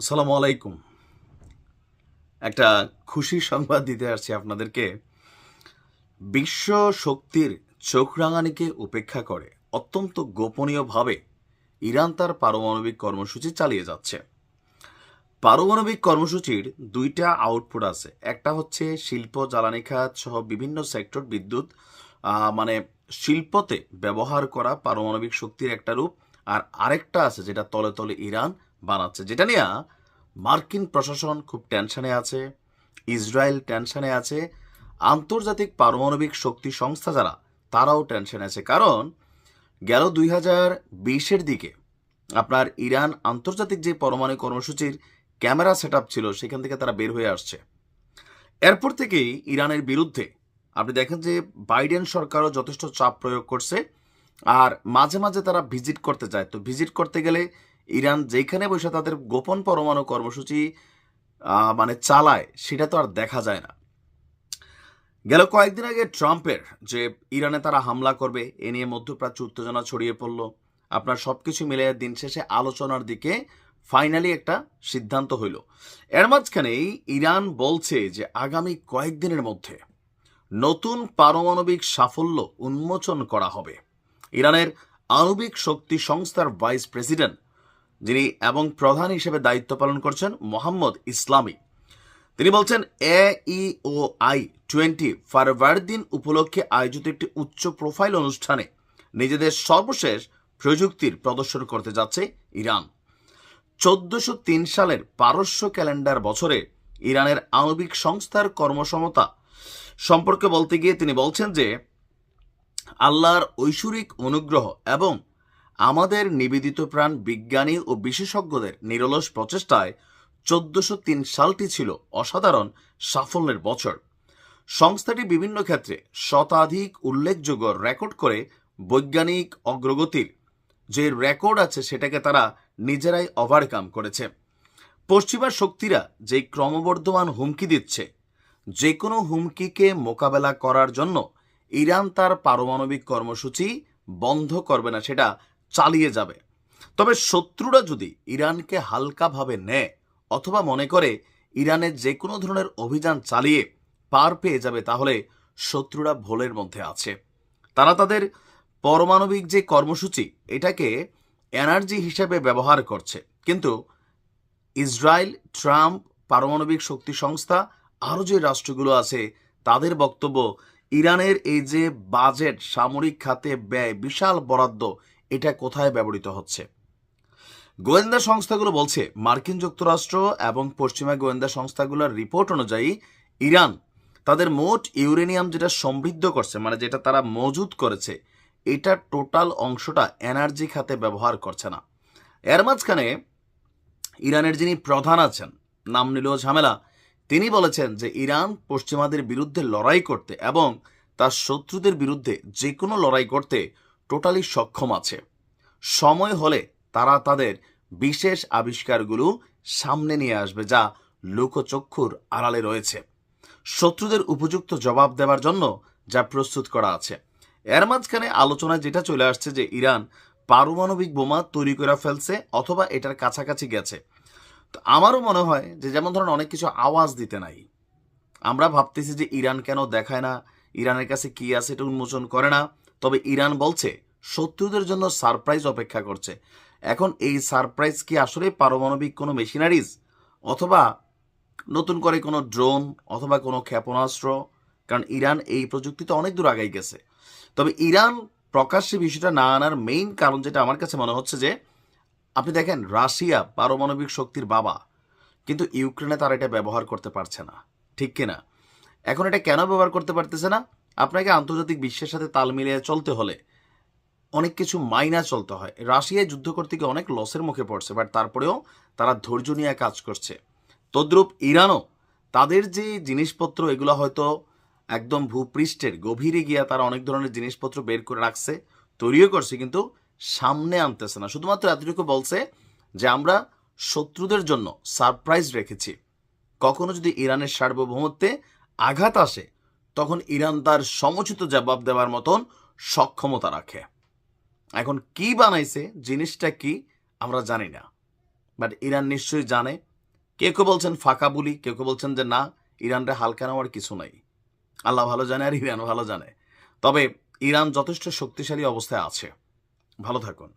আসসালামু আলাইকুম। একটা খুশির সংবাদ দিতে আসছি আপনাদেরকে। বিশ্ব শক্তির চোখ রাঙানিকে উপেক্ষা করে অত্যন্ত গোপনীয়ভাবে ইরান তার পারমাণবিক কর্মসূচি চালিয়ে যাচ্ছে। পারমাণবিক কর্মসূচির দুইটা আউটপুট আছে। একটা হচ্ছে শিল্প, জ্বালানি খাত সহ বিভিন্ন সেক্টর বিদ্যুৎ মানে শিল্পতে ব্যবহার করা পারমাণবিক শক্তির একটা রূপ। আর আরেকটা আছে যেটা তলে তলে ইরান বানাচ্ছে, যেটা নিয়ে মার্কিন প্রশাসন খুব টেনশনে আছে, ইসরায়েল টেনশনে আছে, আন্তর্জাতিক পারমাণবিক শক্তি সংস্থা যারা, তারাও টেনশনে আছে। কারণ গেল দুই হাজার বিশের দিকে আপনার ইরান আন্তর্জাতিক যে পরমাণু কর্মসূচির ক্যামেরা সেট ছিল, সেখান থেকে তারা বের হয়ে আসছে। এরপর থেকেই ইরানের বিরুদ্ধে, আপনি দেখেন যে বাইডেন সরকারও যথেষ্ট চাপ প্রয়োগ করছে আর মাঝে মাঝে তারা ভিজিট করতে যায়। তো ভিজিট করতে গেলে ইরান যেখানে বসে তাদের গোপন পরমাণু কর্মসূচি মানে চালায়, সেটা তো আর দেখা যায় না। গেল কয়েকদিন আগে ট্রাম্পের যে ইরানে তারা হামলা করবে, এ নিয়ে মধ্যপ্রাচ্য উত্তেজনা ছড়িয়ে পড়ল। আপনার সবকিছু মিলে দিন শেষে আলোচনার দিকে ফাইনালি একটা সিদ্ধান্ত হইল। এর মাঝখানেই ইরান বলছে যে আগামী কয়েকদিনের মধ্যে নতুন পারমাণবিক সাফল্য উন্মোচন করা হবে। ইরানের আণবিক শক্তি সংস্থার ভাইস প্রেসিডেন্ট, যিনি এবং প্রধান হিসেবে দায়িত্ব পালন করছেন মোহাম্মদ ইসলামী। তিনি বলছেন, A E O I twenty Farvardin উপলক্ষে আয়োজিত একটি উচ্চ প্রোফাইল অনুষ্ঠানে নিজেদের সর্বশেষ প্রযুক্তির প্রদর্শন করতে যাচ্ছে ইরান। চোদ্দশো তিন সালের পারস্য ক্যালেন্ডার বছরে ইরানের আণবিক সংস্থার কর্মসমতা সম্পর্কে বলতে গিয়ে তিনি বলছেন যে আল্লাহর ঐশ্বরিক অনুগ্রহ এবং আমাদের নিবেদিত প্রাণ বিজ্ঞানী ও বিশেষজ্ঞদের নিরলস প্রচেষ্টায় চোদ্দশো তিন সালটি ছিল অসাধারণ সাফল্যের বছর। সংস্থাটি বিভিন্ন ক্ষেত্রে শতাধিক উল্লেখযোগ্য রেকর্ড করে বৈজ্ঞানিক অগ্রগতির যে রেকর্ড আছে সেটাকে তারা নিজেরাই ওভারকাম করেছে। পশ্চিমা শক্তিরা যে ক্রমবর্ধমান হুমকি দিচ্ছে যে কোনো হুমকিকে মোকাবেলা করার জন্য ইরান তার পারমাণবিক কর্মসূচি বন্ধ করবে না, সেটা চালিয়ে যাবে। তবে শত্রুরা যদি ইরানকে হালকাভাবে নেয়, অথবা মনে করে ইরানের যে কোনো ধরনের অভিযান চালিয়ে পার পেয়ে যাবে, তাহলে শত্রুরা ভোলের মধ্যে আছে। তারা তাদের পারমাণবিক যে কর্মসূচি, এটাকে এনার্জি হিসেবে ব্যবহার করছে। কিন্তু ইসরায়েল, ট্রাম্প, পারমাণবিক শক্তি সংস্থা, আরও যে রাষ্ট্রগুলো আছে, তাদের বক্তব্য ইরানের এই যে বাজেট সামরিক খাতে ব্যয় বিশাল বরাদ্দ, এটা কোথায় ব্যবহৃত হচ্ছে? গোয়েন্দা সংস্থাগুলো বলছে, মার্কিন যুক্তরাষ্ট্র এবং পশ্চিমা গোয়েন্দা সংস্থাগুলোর রিপোর্ট অনুযায়ী ইরান তাদের মোট ইউরেনিয়াম যেটা সমৃদ্ধ করছে মানে যেটা তারা মজুদ করেছে, এটা টোটাল অংশটা এনার্জি খাতে ব্যবহার করছে না। এর মাঝখানে ইরানের যিনি প্রধান আছেন, নাম নিল ঝামেলা তিনি বলেছেন যে ইরান পশ্চিমাদের বিরুদ্ধে লড়াই করতে এবং তার শত্রুদের বিরুদ্ধে যে কোনো লড়াই করতে টোটালি সক্ষম আছে। সময় হলে তারা তাদের বিশেষ আবিষ্কারগুলো সামনে নিয়ে আসবে যা লোকচক্ষুর আড়ালে রয়েছে। শত্রুদের উপযুক্ত জবাব দেওয়ার জন্য যা প্রস্তুত করা আছে। এর মাঝখানে আলোচনায় যেটা চলে আসছে যে ইরান পারমাণবিক বোমা তৈরি করে ফেলছে অথবা এটার কাছাকাছি গেছে। আমারও মনে হয় যে যেমন ধরুন অনেক কিছু আওয়াজ দিতে নাই। আমরা ভাবতেছি যে ইরান কেন দেখায় না? ইরানের কাছে কি আছে এটা উন্মোচন করে না? তবে ইরান বলছে, শত্রুদের জন্য সারপ্রাইজ অপেক্ষা করছে। এখন এই সারপ্রাইজ কি আসলে পারমাণবিক কোনো মেশিনারিজ? অথবা নতুন করে কোনো ড্রোন অথবা কোনো ক্ষেপণাস্ত্র? কারণ ইরান এই প্রযুক্তিতে অনেক দূর আগাই গেছে। তবে ইরান প্রকাশ্যে বিষয়টা না আনার মেইন কারণ যেটা আমার কাছে মনে হচ্ছে যে আপনি দেখেন, রাশিয়া পারমাণবিক শক্তির বাবা, কিন্তু ইউক্রেনে তারা এটা ব্যবহার করতে পারছে না। ঠিক কিনা? এখন এটা কেন ব্যবহার করতে পারতেছে না? আপনাকে আন্তর্জাতিক বিশ্বের সাথে তাল মিলিয়ে চলতে হলে অনেক কিছু মাইনা চলতে হয়। রাশিয়ায় যুদ্ধ করতে গিয়ে অনেক লসের মুখে পড়ছে বাট তারপরেও তারা ধৈর্য নিয়ে কাজ করছে। তদ্রূপ ইরানও তাদের যে জিনিসপত্র, এগুলো হয়তো একদম ভূপৃষ্ঠের গভীরে গিয়া তারা অনেক ধরনের জিনিসপত্র বের করে রাখছে, তৈরিও করছে, কিন্তু সামনে আনতেছে না। শুধুমাত্র এতটুকু বলছে যে আমরা শত্রুদের জন্য সারপ্রাইজ রেখেছি। কখনো যদি ইরানের সার্বভৌমত্বে আঘাত আসে, তখন ইরান তার সমুচিত জবাব দেওয়ার মতন সক্ষমতা রাখে। এখন কি বানাইছে, জিনিসটা কি আমরা জানি না। বাট ইরান নিশ্চয়ই জানে। কেউ কেউ বলছেন ফাঁকা বুলি, কেউ কেউ বলছেন যে না, ইরানরে হালকা নেওয়ার কিছু নাই। আল্লাহ ভালো জানে আর ইরান ভালো জানে। তবে ইরান যথেষ্ট শক্তিশালী অবস্থায় আছে। ভালো থাকুন।